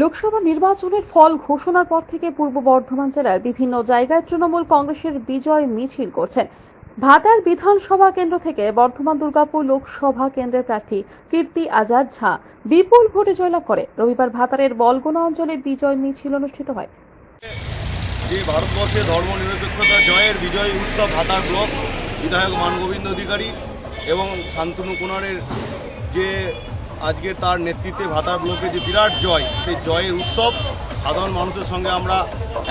লোকসভা নির্বাচনের ফল ঘোষণার পর থেকে পূর্ব বর্ধমান জেলার বিভিন্ন জায়গায় তৃণমূল কংগ্রেসের বিজয় মিছিল করছেন। ভাতার বিধানসভা কেন্দ্র থেকে বর্ধমান দুর্গাপুর লোকসভা কেন্দ্রের প্রার্থী কীর্তি আজাদ ঝা বিপুল ভোটে জয়লাভ করে। রবিবার ভাতারের বলগোনা অঞ্চলে বিজয় মিছিল অনুষ্ঠিত হয়। জয়ের বিজয় উৎসব ভাতার ব্লক বিধায়ক মানগোবিন্দ অধিকারী এবং শান্তনু কুনারের যে আজকে তার নেতৃত্বে ভাতার ব্লকে যে বিরাট জয়, সেই জয়ের উৎসব সাধারণ মানুষের সঙ্গে আমরা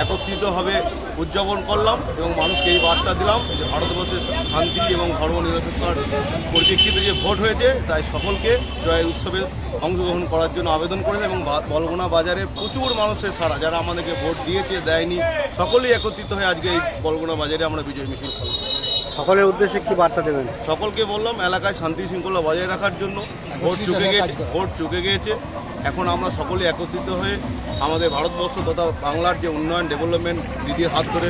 একত্রিতভাবে উদযাপন করলাম এবং মানুষকে এই বার্তা দিলাম যে ভারতবর্ষে শান্তি এবং ধর্মনিরপেক্ষতার পরিপ্রেক্ষিতে যে ভোট হয়েছে, তাই সকলকে জয়ের উৎসবে অংশগ্রহণ করার জন্য আবেদন করেছে এবং বলগুনা বাজারে প্রচুর মানুষের সারা যারা আমাদেরকে ভোট দিয়েছে, দেয়নি, সকলেই একত্রিত হয়ে আজকে এই বলগুনা বাজারে আমরা বিজয় মিছিল করলাম। সকলের উদ্দেশ্যে কি বার্তা দেবেন? সকলকে বললাম এলাকায় শান্তি শৃঙ্খলা বজায় রাখার জন্য ভোট চুকে গিয়েছে ভোট চুকে গিয়েছে এখন আমরা সকলে একত্রিত হয়ে আমাদের ভারতবর্ষ তথা বাংলার যে উন্নয়ন ডেভেলপমেন্ট দিদির হাত ধরে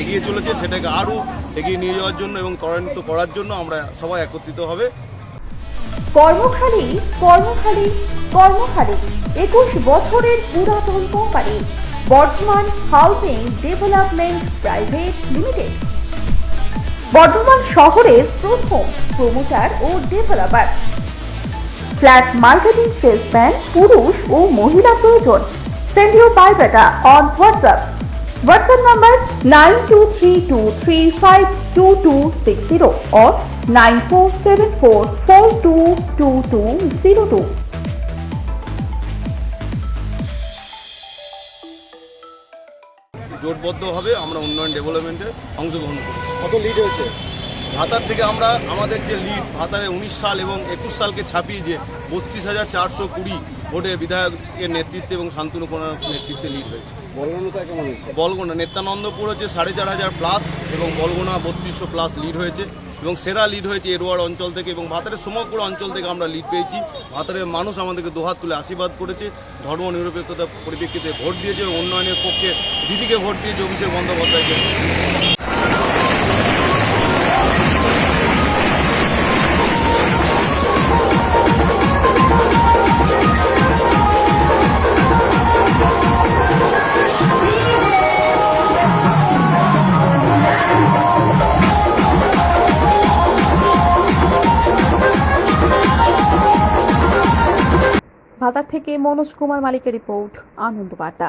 এগিয়ে চলেছে সেটাকে আরও এগিয়ে নিয়ে যাওয়ার জন্য এবং ত্বরান্বিত করার জন্য আমরা সবাই একত্রিত হবে। কর্মখালী কর্মখালী কর্মখালী একুশ বছরের পুরাতন company Bardhaman housing development private limited. Bardhaman শহরের প্রথম প্রমোটার ও ডেভেলপার ফ্ল্যাট মার্কেটিং সেলসম্যান পুরুষ ও মহিলা প্রয়োজন। Send your biodata on WhatsApp WhatsApp number nine two three two three five two two six zero or nine four seven four four two two two zero two জোটবদ্ধভাবে আমরা উন্নয়ন ডেভেলপমেন্টে অংশগ্রহণ করি কত lead হয়েছে? ভাতার থেকে আমরা আমাদের যে লিড ভাতারে উনিশ সাল এবং একুশ সালকে ছাপিয়ে যে বত্রিশ হাজার চারশো কুড়ি ভোটে বিধায়কের নেতৃত্বে এবং শান্তনু কোনার নেতৃত্বে লিড হয়েছে। বলগণতা কেমন হয়েছে? বলগোনা নিত্যানন্দপুর হচ্ছে সাড়ে চার হাজার প্লাস এবং বলগোনা বত্রিশশো প্লাস লিড হয়েছে এবং সেরা লিড হয়েছে এরোয়ার অঞ্চল থেকে এবং ভাতারের সমগ্র অঞ্চল থেকে আমরা লিড পেয়েছি। ভাতারের মানুষ আমাদেরকে দুহাত তুলে আশীর্বাদ করেছে ধর্ম নিরপেক্ষতার পরিপ্রেক্ষিতে ভোট দিয়েছে এবং উন্নয়নের পক্ষে দিদিকে ভোট দিয়েছে অভিষেক বন্দ্যোপাধ্যায়কে ভাতার থেকে মনোজ কুমার মালিকের রিপোর্ট আনন্দ বার্তা।